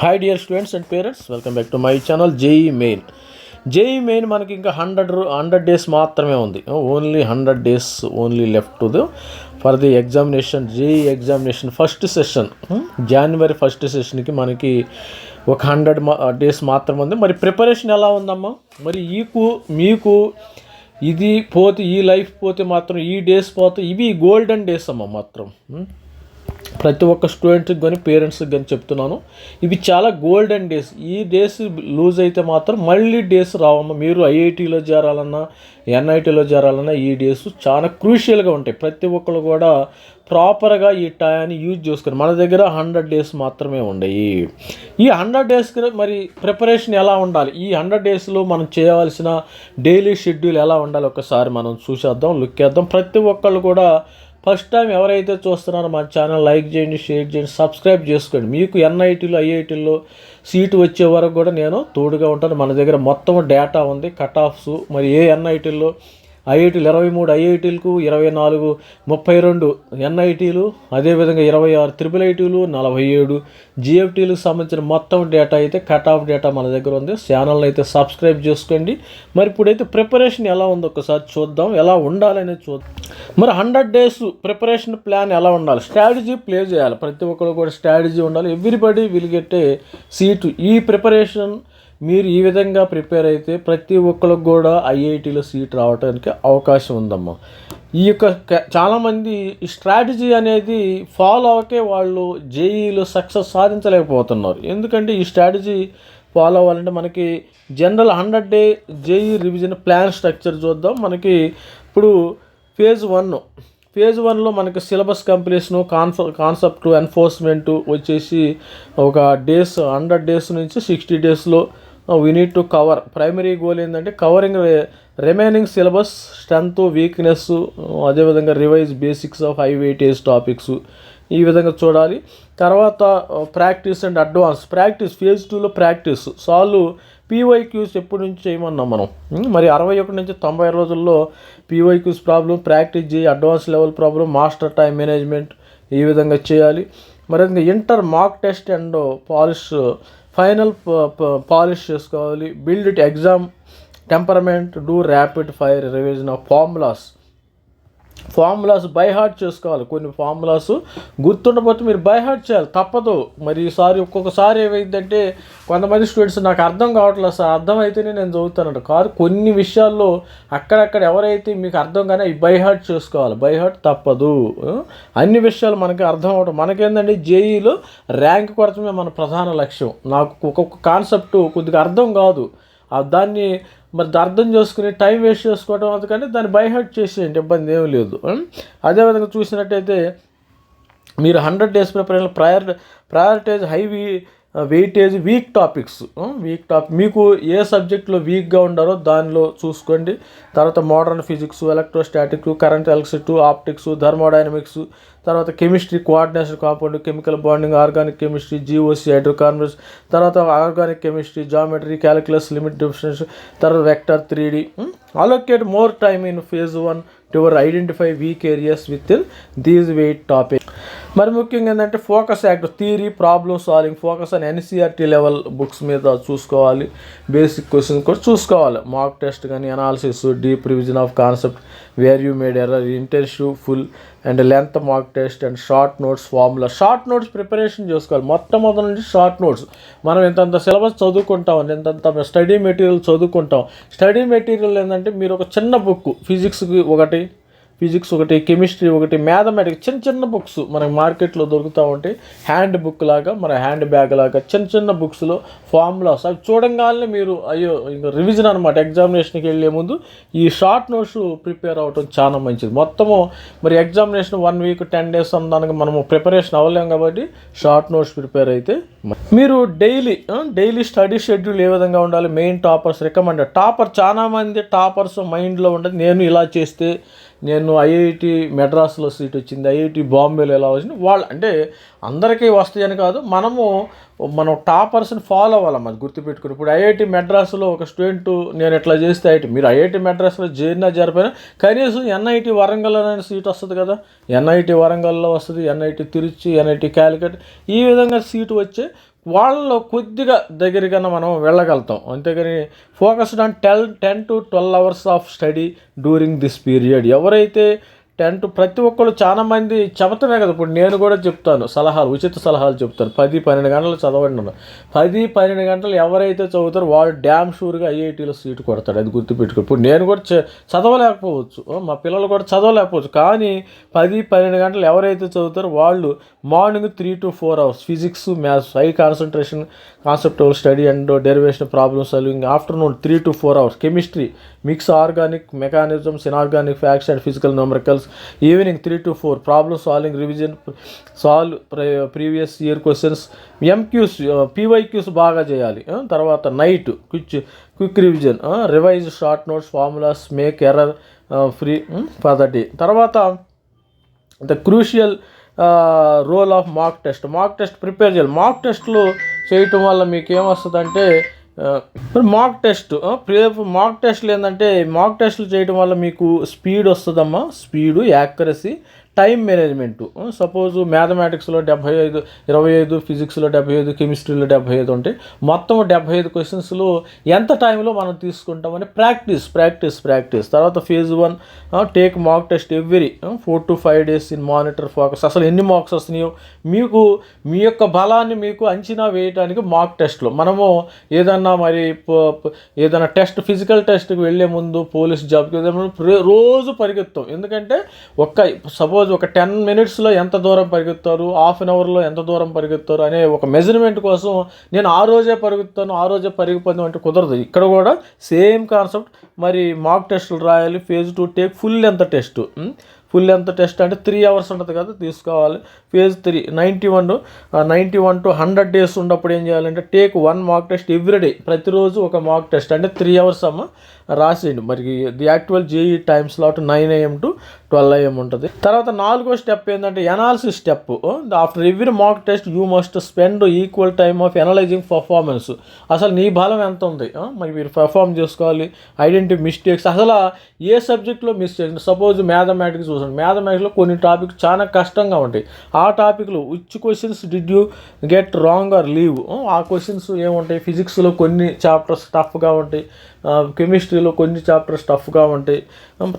Hi dear students and parents welcome back to my channel JEE main JEE main మనకి ఇంకా hundred hundred days మాత్రమే ఉంది. Only hundred days only left to the for the examination JEE examination first session January first సెషన్కి మనకి ఒక hundred days uh, మాత్రమే ఉంది. మరి preparation ఎలా ఉందమ్మా? మరి ఈకు మీకు ఇది పోతే ఈ లైఫ్ పోతే మాత్రం ఈ డేస్ పోతే ఇవి గోల్డెన్ డేస్ అమ్మ మాత్రం. Hmm? ప్రతి ఒక్క స్టూడెంట్కి కానీ పేరెంట్స్కి కానీ చెప్తున్నాను. ఇవి చాలా గోల్డెన్ డేస్ ఈ డేస్ లూజ్ అయితే మాత్రం మళ్ళీ డేస్ రావమ్మ. మీరు ఐఐటీలో చేరాలన్నా ఎన్ఐటీలో చేరాలన్నా ఈ డేస్ చాలా క్రూషియల్గా ఉంటాయి. ప్రతి ఒక్కరు కూడా ప్రాపర్గా ఈ టయాన్ని యూజ్ చేసుకుని మన దగ్గర హండ్రెడ్ డేస్ మాత్రమే ఉండయి. ఈ హండ్రెడ్ డేస్కి మరి ప్రిపరేషన్ ఎలా ఉండాలి? ఈ హండ్రెడ్ డేస్లో మనం చేయవలసిన డైలీ షెడ్యూల్ ఎలా ఉండాలి? ఒకసారి మనం చూసేద్దాం లుక్ వేద్దాం ప్రతి ఒక్కళ్ళు కూడా ఫస్ట్ టైం ఎవరైతే చూస్తున్నారో మా ఛానల్ లైక్ చేయండి షేర్ చేయండి సబ్స్క్రైబ్ చేసుకోండి. మీకు ఎన్ఐటీలో ఐఐటీలో సీటు వచ్చే వరకు కూడా నేను తోడుగా ఉంటాను. మన దగ్గర మొత్తం డేటా ఉంది కట్ ఆఫ్స్ మరి ఏ ఎన్ఐటీల్లో ఐఐటీలు ఇరవై మూడు ఐఐటీలకు ఇరవై నాలుగు ముప్పై రెండు ఎన్ఐటీలు అదేవిధంగా ఇరవై ఆరు త్రిపుల్ ఐటీలు నలభై ఏడు జిఎఫ్టీలకు సంబంధించిన మొత్తం డేటా అయితే కట్ ఆఫ్ డేటా మన దగ్గర ఉంది. ఛానల్ అయితే సబ్స్క్రైబ్ చేసుకోండి. మరి ఇప్పుడైతే ప్రిపరేషన్ ఎలా ఉందో? ఒకసారి చూద్దాం. ఎలా ఉండాలనేది చూద్దాం. మరి హండ్రెడ్ డేస్ ప్రిపరేషన్ ప్లాన్ ఎలా ఉండాలి? స్ట్రాటజీ ప్లే చేయాలి. ప్రతి ఒక్కరు కూడా స్ట్రాటజీ ఉండాలి. Everybody will seat. ఈ ప్రిపరేషన్ మీరు ఈ విధంగా ప్రిపేర్ అయితే ప్రతి ఒక్కరికి కూడా ఐఐటీలో సీట్ రావడానికి అవకాశం ఉందమ్మా. ఈ యొక్క చాలామంది ఈ స్ట్రాటజీ అనేది ఫాలో అవకే వాళ్ళు జేఈలో సక్సెస్ సాధించలేకపోతున్నారు. ఎందుకంటే ఈ స్ట్రాటజీ ఫాలో అవ్వాలంటే మనకి general hundred day JEE revision plan structure చూద్దాం. మనకి ఇప్పుడు ఫేజ్ వన్. ఫేజ్ వన్లో మనకి syllabus completion con concept enforcement వచ్చేసి ఒక డేస్ హండ్రెడ్ డేస్ నుంచి సిక్స్టీ డేస్లో we need to cover primary goal ఏంటంటే covering remaining syllabus strength weakness అదేవిధంగా revise basics of high weightage topics ఈ విధంగా చూడాలి. తర్వాత practice and advance practice phase టూలో ప్రాక్టీస్ సాల్వ్ పీవైక్యూస్ ఎప్పటి నుంచి చేయమన్నాం మనం? మరి అరవై ఒకటి నుంచి తొంభై రోజుల్లో పీవైక్యూస్ ప్రాబ్లం ప్రాక్టీస్ చేయి advance level problem master time management ఈ విధంగా చేయాలి. మరి ఇంకా inter mock test and polish final polish చేసుకోవాలి. Build it exam temperament do rapid fire revision of formulas formulas by heart చేసుకోవాలి. కొన్ని ఫార్ములాస్ గుర్తుండకపోతే మీరు బై హార్ట్ చేయాలి. తప్పదు. మరి ఈసారి ఒక్కొక్కసారి ఏమైందంటే కొంతమంది స్టూడెంట్స్ నాకు అర్థం కావట్లేదు సార్. అర్థమైతేనే నేను చదువుతానంట. కాదు కొన్ని విషయాల్లో అక్కడక్కడ ఎవరైతే మీకు అర్థం కానీ అవి బై హార్ట్ చేసుకోవాలి. బై హార్ట్ తప్పదు. అన్ని విషయాలు మనకి అర్థం అవడం మనకేందంటే జేఈలో ర్యాంక్ కొరతమే మన ప్రధాన లక్ష్యం. నాకు ఒక్కొక్క కాన్సెప్ట్ కొద్దిగా అర్థం కాదు. దాన్ని మరి అర్థం చేసుకుని టైం వేస్ట్ చేసుకోవడం అందుకని దాన్ని బైహర్ట్ చేసేయండి ఇబ్బంది ఏమీ లేదు. అదేవిధంగా చూసినట్టయితే మీరు hundred days preparation prior prioritize high we weightage weak topics weak topic మీకు ఏ సబ్జెక్ట్లో వీక్గా ఉండారో దానిలో చూసుకోండి. తర్వాత modern physics electrostatic current electricity optics thermodynamics తర్వాత chemistry coordination compound chemical bonding organic chemistry GOC hydrocarbons తర్వాత organic chemistry geometry calculus limit difference తర్వాత vector three D allocate more time in phase one toward identify weak areas with in these weight topic మరి ముఖ్యంగా ఏంటంటే focus act theory problem solving focus అని NCERT level books మీద చూసుకోవాలి. Basic question కూడా చూసుకోవాలి. Mock test కానీ analysis deep revision of concept where you made error intensive full and length mock test and short notes formula. Short notes preparation చేసుకోవాలి. మొట్టమొదటి నుంచి short notes. మనం ఇంతంత సిలబస్ చదువుకుంటాం ఇంతంత స్టడీ మెటీరియల్ చదువుకుంటాం. స్టడీ మెటీరియల్ ఏంటంటే మీరు ఒక చిన్న బుక్ ఫిజిక్స్కి ఒకటి ఫిజిక్స్ ఒకటి కెమిస్ట్రీ ఒకటి మ్యాథమెటిక్స్ చిన్న చిన్న బుక్స్ మనకి మార్కెట్లో దొరుకుతూ ఉంటాయి. హ్యాండ్ బుక్ లాగా మన హ్యాండ్ బ్యాగ్ లాగా చిన్న చిన్న బుక్స్లో ఫార్ములాస్ అవి చూడంగానే మీరు అయ్యో ఇంకా రివిజన్ అనమాట ఎగ్జామినేషన్కి వెళ్ళే ముందు ఈ షార్ట్ నోట్స్ ప్రిపేర్ అవ్వటం చాలా మంచిది. మొత్తము మరి examination one week ten days దానికి మనము ప్రిపరేషన్ అవ్వలేము కాబట్టి షార్ట్ నోట్స్ ప్రిపేర్ అయితే మీరు డైలీ డైలీ స్టడీ షెడ్యూల్ ఏ విధంగా ఉండాలి? మెయిన్ టాపర్స్ రికమెండెడ్ టాపర్ చాలా మంది టాపర్స్ మైండ్లో ఉండదు నేను ఇలా చేస్తే నేను ఐఐటి మెడ్రాస్లో సీట్ వచ్చింది ఐఐటి బాంబేలో ఎలా వచ్చింది వాళ్ళు అంటే అందరికీ వస్తాయని కాదు మనము మనం టాపర్స్ని ఫాలో అవ్వాలి మరి గుర్తుపెట్టుకుని. ఇప్పుడు ఐఐటి మెడ్రాస్లో ఒక స్టూడెంట్ నేను ఎట్లా చేస్తే ఐఐటి మీరు ఐఐటి మెడ్రాస్లో చేరినా జరిపోయినా కనీసం ఎన్ఐటి వరంగల్ అనే సీట్ వస్తుంది కదా. ఎన్ఐటి వరంగల్లో వస్తుంది ఎన్ఐటి తిరుచి ఎన్ఐటి క్యాలికట్ ఈ విధంగా సీటు వచ్చే వాళ్ళలో కొద్దిగా దగ్గరగా మనం వెళ్ళగలుగుతాం. అంతేగాని focused on tell ten to twelve hours of study during this period ఎవరైతే టెన్ టు ప్రతి ఒక్కరు చాలా మంది చెబుతామే కదా. ఇప్పుడు నేను కూడా చెప్తాను సలహాలు ఉచిత సలహాలు చెప్తాను. పది పన్నెండు గంటలు చదవండి. పది పన్నెండు గంటలు ఎవరైతే చదువుతారో వాళ్ళు డ్యామ్ షూర్గా ఐఐటీలో సీటు కొడతాడు అది గుర్తుపెట్టుకో. ఇప్పుడు నేను కూడా చ- చదవలేకపోవచ్చు. మా పిల్లలు కూడా చదవలేకపోవచ్చు. కానీ పది పన్నెండు గంటలు ఎవరైతే చదువుతారో వాళ్ళు morning three to four hours physics maths high concentration conceptual study and derivation problem solving afternoon three to four hours. Chemistry mix organic mechanisms inorganic facts and physical numericals evening three to four problem solving revision solve previous year questions MCQs PYQs బాగా చేయాలి. తర్వాత night quick quick revision revise short notes formulas make error free for the day తర్వాత the crucial role of mock test mock test prepare చేయాలి. మాక్ టెస్ట్లు చేయటం వల్ల మీకు ఏమొస్తుందంటే మాక్ టెస్ట్ మాక్ టెస్ట్లు ఏంటంటే మాక్ టెస్ట్లు చేయటం వల్ల మీకు స్పీడ్ వస్తుందమ్మా. Speed accuracy time management. Suppose మ్యాథమెటిక్స్లో డెబ్బై ఐదు ఇరవై ఐదు ఫిజిక్స్లో డెబ్బై ఐదు కెమిస్ట్రీలో డెబ్బై ఐదు ఉంటాయి మొత్తం డెబ్బై ఐదు క్వశ్చన్స్లో ఎంత టైంలో మనం తీసుకుంటామని ప్రాక్టీస్ ప్రాక్టీస్ ప్రాక్టీస్. తర్వాత phase one take mock test every four to five days in monitor focus. అసలు ఎన్ని మార్క్స్ వస్తున్నాయో మీకు మీ యొక్క బలాన్ని మీకు అంచనా వేయడానికి మాక్ టెస్ట్లో. మనము ఏదన్నా మరి ఏదైనా టెస్ట్ ఫిజికల్ టెస్ట్కి వెళ్ళే ముందు పోలీస్ జాబ్కి రోజు పరిగెత్తాం ఎందుకంటే ఒక్క సపోజ్ ఒక టెన్ మినిట్స్లో ఎంత దూరం పరిగెత్తారు హాఫ్ అన్ అవర్లో ఎంత దూరం పరిగెత్తారు అనే ఒక మెజర్మెంట్ కోసం నేను ఆ రోజే పరిగెత్తాను ఆ రోజే పరిగిపోతాను అంటే కుదరదు. ఇక్కడ కూడా సేమ్ కాన్సెప్ట్. మరి మాక్ టెస్టులు రాయాలి phase two take full length test. Full length test అంటే త్రీ అవర్స్ ఉంటుంది కదా తీసుకోవాలి. Phase three ninety one ninety one to hundred days ఉన్నప్పుడు ఏం చేయాలంటే take one mock test everyday ప్రతిరోజు ఒక మాక్ టెస్ట్ అంటే త్రీ అవర్స్ అమ్మ రాసేయండి. మరి the actual JEE time slot nine AM to twelve AM ఉంటుంది. తర్వాత నాలుగో స్టెప్ ఏంటంటే analysis step after every mock test you must spend equal time of analyzing performance అసలు నీ బలం ఎంత ఉంది? మరి మీరు పెర్ఫామ్ చేసుకోవాలి. ఐడెంటిటీ మిస్టేక్స్ అసలు ఏ సబ్జెక్ట్లో మిస్టేక్స్ సపోజ్ మ్యాథమెటిక్స్ చూసాను మ్యాథమెటిక్స్లో కొన్ని టాపిక్ చాలా కష్టంగా ఉంటాయి. ఆ టాపిక్లో which questions did you get wrong or leave ఆ క్వశ్చన్స్ ఏముంటాయి? ఫిజిక్స్లో కొన్ని చాప్టర్స్ టఫ్గా ఉంటాయి. కెమిస్ట్రీలో కొన్ని చాప్టర్స్ టఫ్గా ఉంటాయి.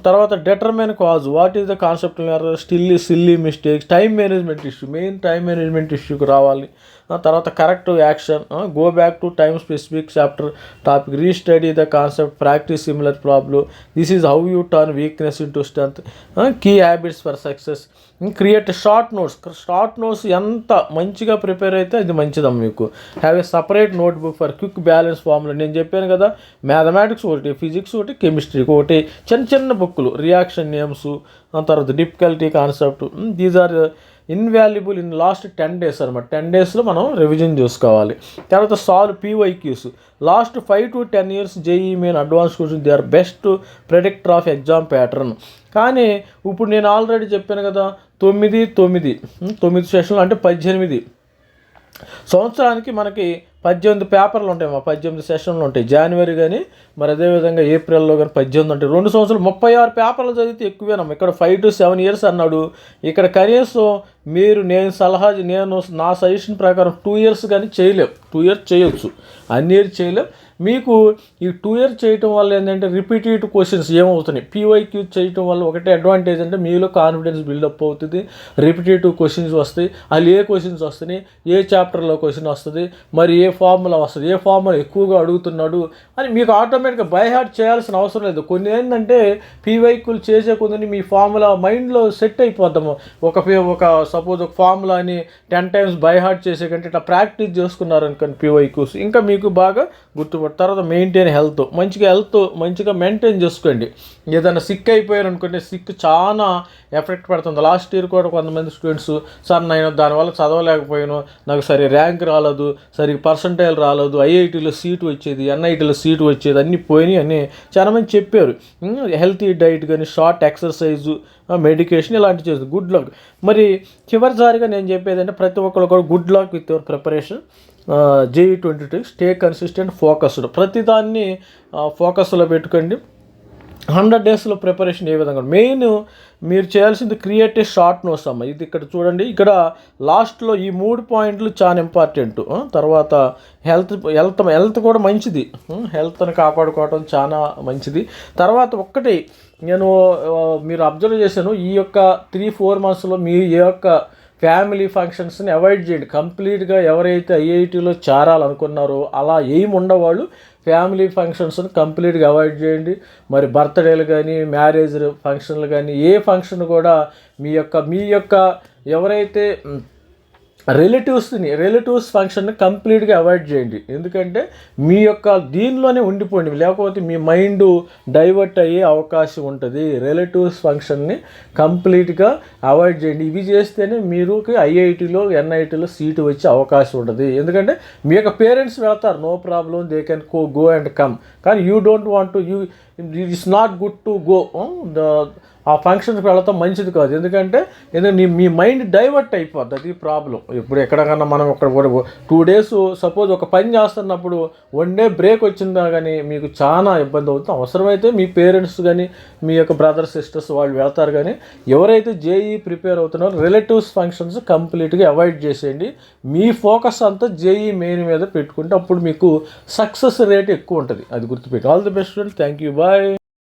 తర్వాత determine cause what is the concept still silly mistakes time management issue main time management ఇష్యూకి రావాలి. తర్వాత correct action go back to time specific chapter topic restudy the concept practice similar problem this is how you turn weakness into strength key habits for success create short notes short notes ఎంత మంచిగా prepare అయితే అది మంచిదమ్మ మీకు. Have a separate notebook for quick balance formula నేను చెప్పాను కదా mathematics ఒకటి ఫిజిక్స్ ఒకటి కెమిస్ట్రీ ఒకటి చిన్న చిన్న బుక్లు రియాక్షన్ నేమ్స్ తర్వాత difficulty concept these are invaluable in last ten days అనమాట టెన్ డేస్లో మనం రివిజన్ చేసుకోవాలి. తర్వాత solve PYQs last five to ten years JEE main advance question they are best predictor of exam pattern కానీ ఇప్పుడు నేను already చెప్పాను కదా తొమ్మిది తొమ్మిది. తొమ్మిది సెషన్లు అంటే పద్దెనిమిది. సంవత్సరానికి మనకి పద్దెనిమిది పేపర్లు ఉంటాయి మా పద్దెనిమిది సెషన్లు ఉంటాయి. జనవరి కానీ మరి అదేవిధంగా ఏప్రిల్లో కానీ పద్దెనిమిది ఉంటాయి. రెండు సంవత్సరాలు ముప్పై ఆరు పేపర్లు చదివితే ఎక్కువేనమ్మా. ఇక్కడ ఫైవ్ టు సెవెన్ ఇయర్స్ అన్నాడు. ఇక్కడ కనీసం మీరు నేను సలహా నేను నా సజెషన్ ప్రకారం టూ ఇయర్స్ కానీ చేయలేం. టూ ఇయర్స్ చేయొచ్చు. అన్ని ఇయర్స్ చేయలేం. మీకు ఈ టూ ఇయర్ చేయటం వల్ల ఏంటంటే రిపీటెడ్ క్వశ్చన్స్ ఏమవుతున్నాయి? పీవైక్యూ చేయటం వల్ల ఒకటే అడ్వాంటేజ్ అంటే మీలో కాన్ఫిడెన్స్ బిల్డప్ అవుతుంది రిపీటేటివ్ క్వశ్చన్స్ వస్తాయి వాళ్ళు ఏ క్వశ్చన్స్ వస్తున్నాయి? ఏ చాప్టర్లో క్వశ్చన్ వస్తుంది? మరి ఏ ఫార్ములా వస్తుంది? ఏ ఫార్ములా ఎక్కువగా అడుగుతున్నాడు? అని మీకు ఆటోమేటిక్గా బై హార్ట్ చేయాల్సిన అవసరం లేదు. కొన్ని ఏంటంటే పీవైక్యూలు చేసే కొన్ని మీ ఫార్ములా మైండ్లో సెట్ అయిపోతాము. ఒక ఒక సపోజ్ ఒక ఫార్ములాని టెన్ టైమ్స్ బై హార్ట్ చేసే కంటే ఇట్లా ప్రాక్టీస్ చేసుకున్నారనుకోండి పీవైక్యూస్ ఇంకా మీకు బాగా గుర్తుపడుతుంది తర్వాత మెయింటైన్ హెల్త్ మంచిగా హెల్త్ మంచిగా మెయింటైన్ చేసుకోండి. ఏదైనా సిక్ అయిపోయారు అనుకోండి సిక్ చాలా ఎఫెక్ట్ పడుతుంది. లాస్ట్ ఇయర్ కూడా కొంతమంది స్టూడెంట్స్ సార్ నేను దానివల్ల చదవలేకపోయాను. నాకు సరి ర్యాంక్ రాలేదు సరిగ్గా పర్సంటైల్ రాలేదు. ఐఐటీలో సీటు వచ్చేది ఎన్ఐటీలో సీటు వచ్చేది అన్నీ పోయినాయి అని చాలామంది చెప్పారు. హెల్తీ డైట్ కానీ షార్ట్ ఎక్సర్సైజు మెడికేషన్ ఇలాంటివి చేస్తుంది గుడ్ లక్ మరి చివరిసారిగా నేను చెప్పేది అంటే ప్రతి ఒక్కరు కూడా good luck with your preparation JEE twenty two stay consistent focused. ప్రతిదాన్ని ఫోకస్లో పెట్టుకోండి. హండ్రెడ్ డేస్లో ప్రిపరేషన్ ఏ విధంగా మెయిన్ మీరు చేయాల్సింది క్రియేటివ్ షార్ట్ నోట్స్ అమ్మ. ఇది ఇక్కడ చూడండి. ఇక్కడ లాస్ట్లో ఈ మూడు పాయింట్లు చాలా ఇంపార్టెంట్. తర్వాత హెల్త్ హెల్త్ హెల్త్ కూడా మంచిది. హెల్త్ని కాపాడుకోవడం చాలా మంచిది. తర్వాత ఒక్కటి నేను మీరు అబ్జర్వ్ చేశాను ఈ యొక్క త్రీ ఫోర్ మంత్స్లో మీ ఈ యొక్క ఫ్యామిలీ ఫంక్షన్స్ని అవాయిడ్ చేయండి. కంప్లీట్గా ఎవరైతే ఐఐటీలో చేరాలనుకున్నారో అలా ఏం ఉండవాళ్ళు ఫ్యామిలీ ఫంక్షన్స్ని కంప్లీట్గా అవాయిడ్ చేయండి. మరి బర్త్డేలు కానీ మ్యారేజ్ ఫంక్షన్లు కానీ ఏ ఫంక్షన్ కూడా మీ యొక్క మీ యొక్క ఎవరైతే రిలేటివ్స్ని రిలేటివ్స్ ఫంక్షన్ని కంప్లీట్గా అవాయిడ్ చేయండి. ఎందుకంటే మీ యొక్క దీనిలోనే ఉండిపోండి. లేకపోతే మీ మైండ్ డైవర్ట్ అయ్యే అవకాశం ఉంటుంది. రిలేటివ్స్ ఫంక్షన్ని కంప్లీట్గా అవాయిడ్ చేయండి. ఇవి చేస్తేనే మీరు ఐఐటీలో ఎన్ఐటీలో సీటు వచ్చే అవకాశం ఉంటుంది. ఎందుకంటే మీ యొక్క పేరెంట్స్ వెళ్తారు. No problem they can co go and come కానీ you don't want to you it is not good to go the ఆ ఫంక్షన్కి వెళ్ళటం మంచిది కాదు. ఎందుకంటే ఎందుకంటే మీ మైండ్ డైవర్ట్ అయిపోద్ది. అది ప్రాబ్లం ఇప్పుడు ఎక్కడికన్నా మనం ఒక టూ డేస్ సపోజ్ ఒక పని చేస్తున్నప్పుడు వన్ డే బ్రేక్ వచ్చిందా కానీ మీకు చాలా ఇబ్బంది అవుతుంది. అవసరమైతే మీ పేరెంట్స్ కానీ మీ యొక్క బ్రదర్స్ సిస్టర్స్ వాళ్ళు వెళ్తారు కానీ ఎవరైతే జేఈ ప్రిపేర్ అవుతున్నారో రిలేటివ్స్ ఫంక్షన్స్ కంప్లీట్గా అవాయిడ్ చేసేయండి. మీ ఫోకస్ అంతా జేఈ మెయిన్ మీద పెట్టుకుంటే అప్పుడు మీకు సక్సెస్ రేట్ ఎక్కువ ఉంటుంది. అది గుర్తుపెట్టి all the best thank you bye